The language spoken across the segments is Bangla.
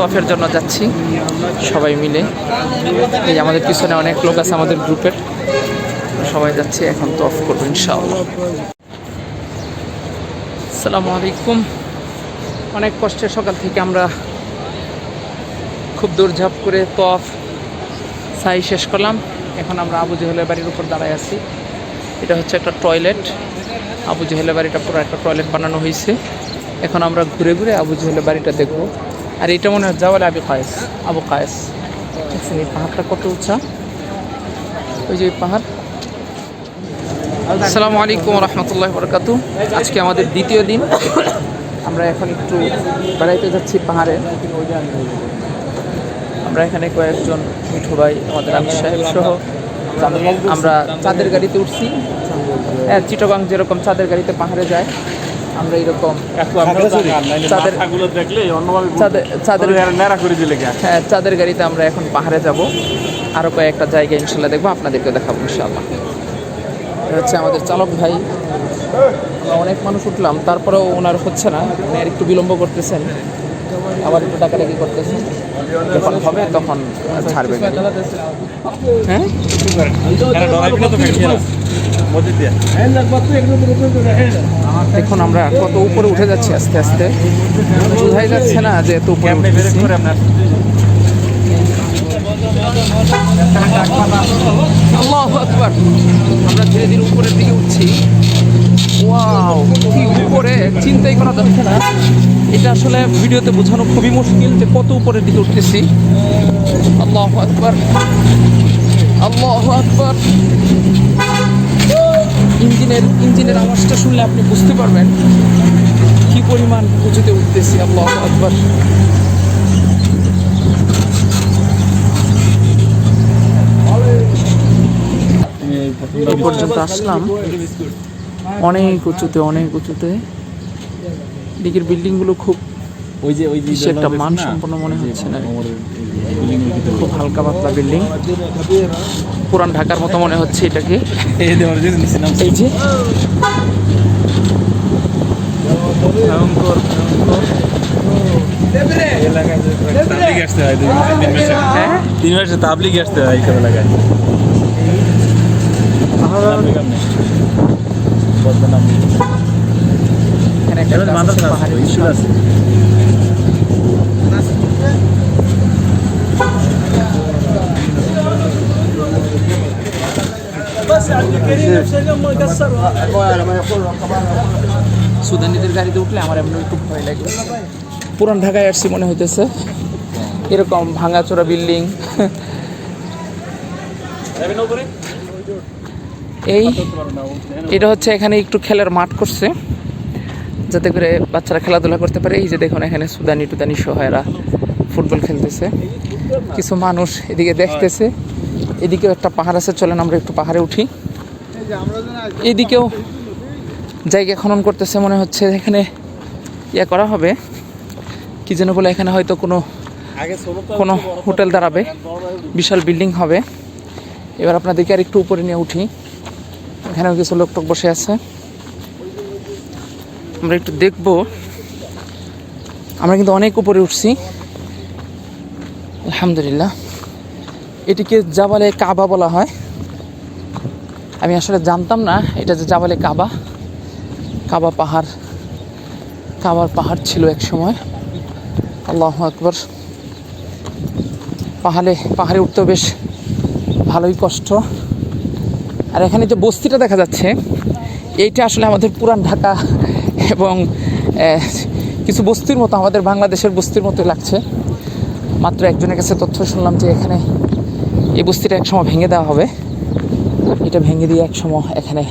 তফের জন্য যাচ্ছি। সবাই মিলে। এই আমাদের পিছনে অনেক লোক আছে আমাদের গ্রুপের। সবাই যাচ্ছে এখন তফ করব, ইনশাআল্লাহ। আসসালামু আলাইকুম। অনেক কষ্টে সকাল থেকে আমরা খুব দৌড়ঝাঁপ করে তফ সাই শেষ করলাম। এখন আমরা আবু জেহেলের বাড়ির উপর দাঁড়ায় আছি। এটা হচ্ছে একটা টয়লেট। আবু জেহেলের বাড়িটা পুরো একটা টয়লেট বানানো হয়েছে। এখন আমরা ঘুরে ঘুরে আবু জেহেলের বাড়িটা দেখব। আর এটা মনে হয় যাওয়ালে আবু কায়েস আবু কায়েস। দেখছেন এই পাহাড়টা কত উঁচা? ওই যে পাহাড়। আসসালামু আলাইকুম রহমতুল্লাহ বরকাত আজকে আমাদের দ্বিতীয় দিন। আমরা এখন একটু বেড়াইতে যাচ্ছি পাহাড়ে। আমরা এখানে কয়েকজন মিঠু ভাই, আমাদের আমির সাহেব সহ। আমরা চাঁদের গাড়িতে উঠছি। হ্যাঁ চিটগাং যেরকম চাঁদের গাড়িতে পাহাড়ে যায়। আমরা এরকম হ্যাঁ চাঁদের গাড়িতে আমরা এখন পাহাড়ে যাব। আরও কয়েকটা জায়গা ইনশাল্লাহ দেখব আপনাদেরকে দেখাবো ইনশাল্লাহ। হচ্ছে আমাদের চালক ভাই। আমরা অনেক মানুষ উঠলাম তারপরেও ওনার হচ্ছে না উনি আর একটু বিলম্ব করতেছেন। আবার একটু টাকা ডাকাডাকি করতেছেন যখন হবে তখন ছাড়বে। হ্যাঁ? দেখুন আমরা কত উপরে উঠে যাচ্ছি আস্তে আস্তে। বোঝাই যাচ্ছে না যে এত উপরে আমরা ধীরে ধীরে উপরের দিকে উঠছি। ওয়াও কি উপরে? চিন্তাই করা যাচ্ছে না। এটা আসলে ভিডিওতে বোঝানো খুবই মুশকিল যে কত উপরের দিকে উঠতেছি। আল্লাহু আকবার। আল্লাহু আকবার। ইঞ্জিনের ইঞ্জিনের আওয়াজটা শুনলে আপনি বুঝতে পারবেন কি পরিমাণ উঁচুতে উঠতেছি। আল্লাহ আকবার। এই পর্যন্ত আসলাম। অনেক উঁচুতে অনেক উঁচুতে। দিকের বিল্ডিংগুলো খুব ওই যে ওই যে একটা মান সম্পন্ন মনে হচ্ছে না। খুব হালকা পাতলা বিল্ডিং। পুরান ঢাকার মতো মনে হচ্ছে এটাকে। এই যে এই ভয়ঙ্কর বদনাম এখানে একটা এবার গাছ আছে, মাদ্রাসা পাহাড়ি। আছে। আছে সুদানিদের গাড়িতে উঠলে আমার এমন একটু ভয় লাগে। পুরান ঢাকায় আসছি মনে হইতেছে। এরকম ভাঙাচোরা বিল্ডিং এই, এটা হচ্ছে এখানে একটু খেলার মাঠ করছে, যাতে করে বাচ্চারা খেলাধুলা করতে পারে। এই যে দেখুন, এখানে সুদানি টুদানি সহ এরা ফুটবল খেলতেছে। কিছু মানুষ এদিকে দেখতেছে। এদিকেও একটা পাহাড় আছে, চলেন আমরা একটু পাহাড়ে উঠি। এদিকেও জায়গা খনন করতেছে, মনে হচ্ছে এখানে ইয়ে করা হবে। কি যেন বলে, এখানে হয়তো কোনো কোনো হোটেল দাঁড়াবে। বিশাল বিল্ডিং হবে। এবার আপনাদেরকে আর একটু উপরে নিয়ে উঠি। এখানেও কিছু লোক টোক বসে আছে। আমরা একটু দেখব। আমরা কিন্তু অনেক উপরে উঠছি। আলহামদুলিল্লাহ। এটিকে জাবালে কাবা বলা হয়। আমি আসলে জানতাম না, এটা যে জাবালে কাবা। কাবা পাহাড়। কাবার পাহাড় ছিল এক সময়। আল্লাহ আকবর। পাহাড়ে পাহাড়ে উঠতেও বেশ ভালোই কষ্ট। আর এখানে যে বস্তিটা দেখা যাচ্ছে, এইটা আসলে আমাদের পুরান ঢাকা এবং কিছু বস্তির মতো, আমাদের বাংলাদেশের বস্তির মতোই লাগছে। মাত্র একজনের কাছে তথ্য শুনলাম যে এখানে এই বস্তিটা একসময় ভেঙে দেওয়া হবে। এটা ভেঙে দিয়ে একসময় এখানে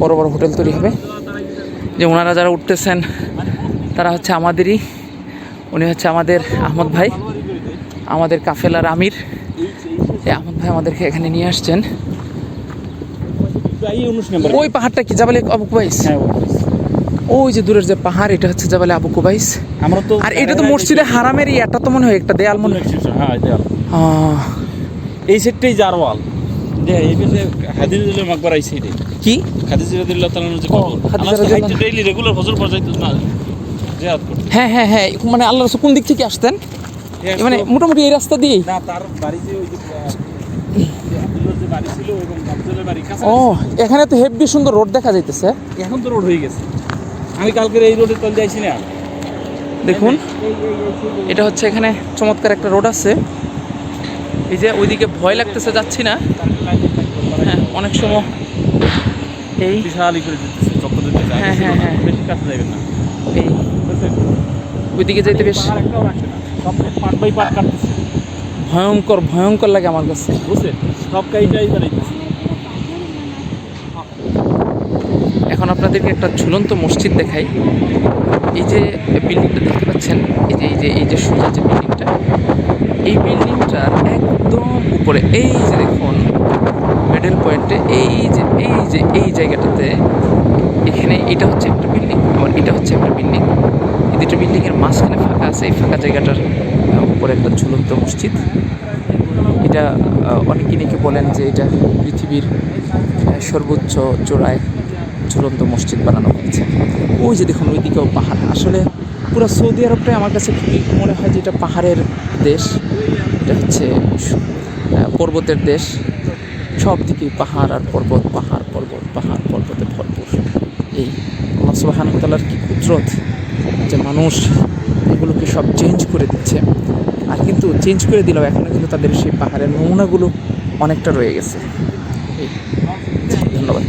বড় বড় হোটেল তৈরি হবে। যে ওনারা যারা উঠতেছেন, তারা হচ্ছে আমাদেরই। উনি হচ্ছে আমাদের আহমদ ভাই, আমাদের কাফেলার আমির। এই আহমদ ভাই আমাদেরকে এখানে নিয়ে আসছেন। ওই পাহাড়টা কি জাবালে আবু কুবাইস? হ্যাঁ ওই যে দূরের যে পাহাড় এটা হচ্ছে জাবালে আবু কুবাইস। আমরা তো আর এটা তো মসজিদে হারামের এটা তো মনে হয় একটা দেয়াল মনে হয়। হ্যাঁ দেয়াল। এই সেটটাই যার ওয়াল দেখ এই যে হাদিজুল্লাহ মাকবার এই কি? রেগুলার ফজর পড়াইতো না হ্যাঁ হ্যাঁ হ্যাঁ মানে আল্লাহ কোন দিক থেকে আসতেন? হ্যাঁ, মানে মোটামুটি এই রাস্তা দিয়ে না তার ওই যে আব্দুল্লাহর যে বাড়ি ছিল এবং আব্দুলের বাড়ি কাছে ও এখানে তো হেভি সুন্দর রোড দেখা যাইতেছে। এখন তো রোড হয়ে গেছে। আমি কালকে এই রোডে চলে যাইছি না। দেখুন এটা হচ্ছে এখানে চমৎকার একটা রোড আছে। এই যে ওইদিকে ভয় লাগতেছে যাচ্ছি না। হ্যাঁ অনেক সময় এই বিশাল করে হ্যাঁ, হ্যাঁ, হ্যাঁ। বেশি কাছে যাবেন না। এই। ওইদিকে যাইতে বেশ ভয়ঙ্কর ভয়ঙ্কর লাগে আমার কাছে। বুঝছেন? এখন আপনাদেরকে একটা ঝুলন্ত মসজিদ দেখাই। এই যে বিল্ডিংটা দেখতে পাচ্ছেন, এই যে এই যে এই যে সোজা যে বিল্ডিংটা এই বিল্ডিংটার একদম উপরে, এই যে দেখুন মিডল পয়েন্টে এই যে এই যে, এই জায়গাটাতে এখানে এটা হচ্ছে একটা বিল্ডিং আবার এটা হচ্ছে একটা বিল্ডিং এই দুটো বিল্ডিংয়ের মাঝখানে ফাঁকা আছে, এই ফাঁকা জায়গাটার উপরে একটা ঝুলন্ত মসজিদ। এটা অনেকে নাকি বলেন যে এটা পৃথিবীর সর্বোচ্চ চূড়ায় ঝুলন্ত মসজিদ বানানো হয়েছে। ওই যে দেখুন, ওইদিকেও পাহাড়। আসলে পুরো সৌদি আরবটাই আমার কাছে খুবই মনে হয় যে এটা পাহাড়ের দেশ। এটা হচ্ছে পর্বতের দেশ। সব দিকেই পাহাড় আর পর্বত, পাহাড় পর্বত, পাহাড়, পর্বতে ভরপুর। এই আল্লাহ সুবাহান তালার কি কুদরত যে মানুষ এগুলোকে সব চেঞ্জ করে দিচ্ছে। আর কিন্তু চেঞ্জ করে দিলেও এখনও কিন্তু তাদের সেই পাহাড়ের নমুনাগুলো অনেকটা রয়ে গেছে। ধন্যবাদ।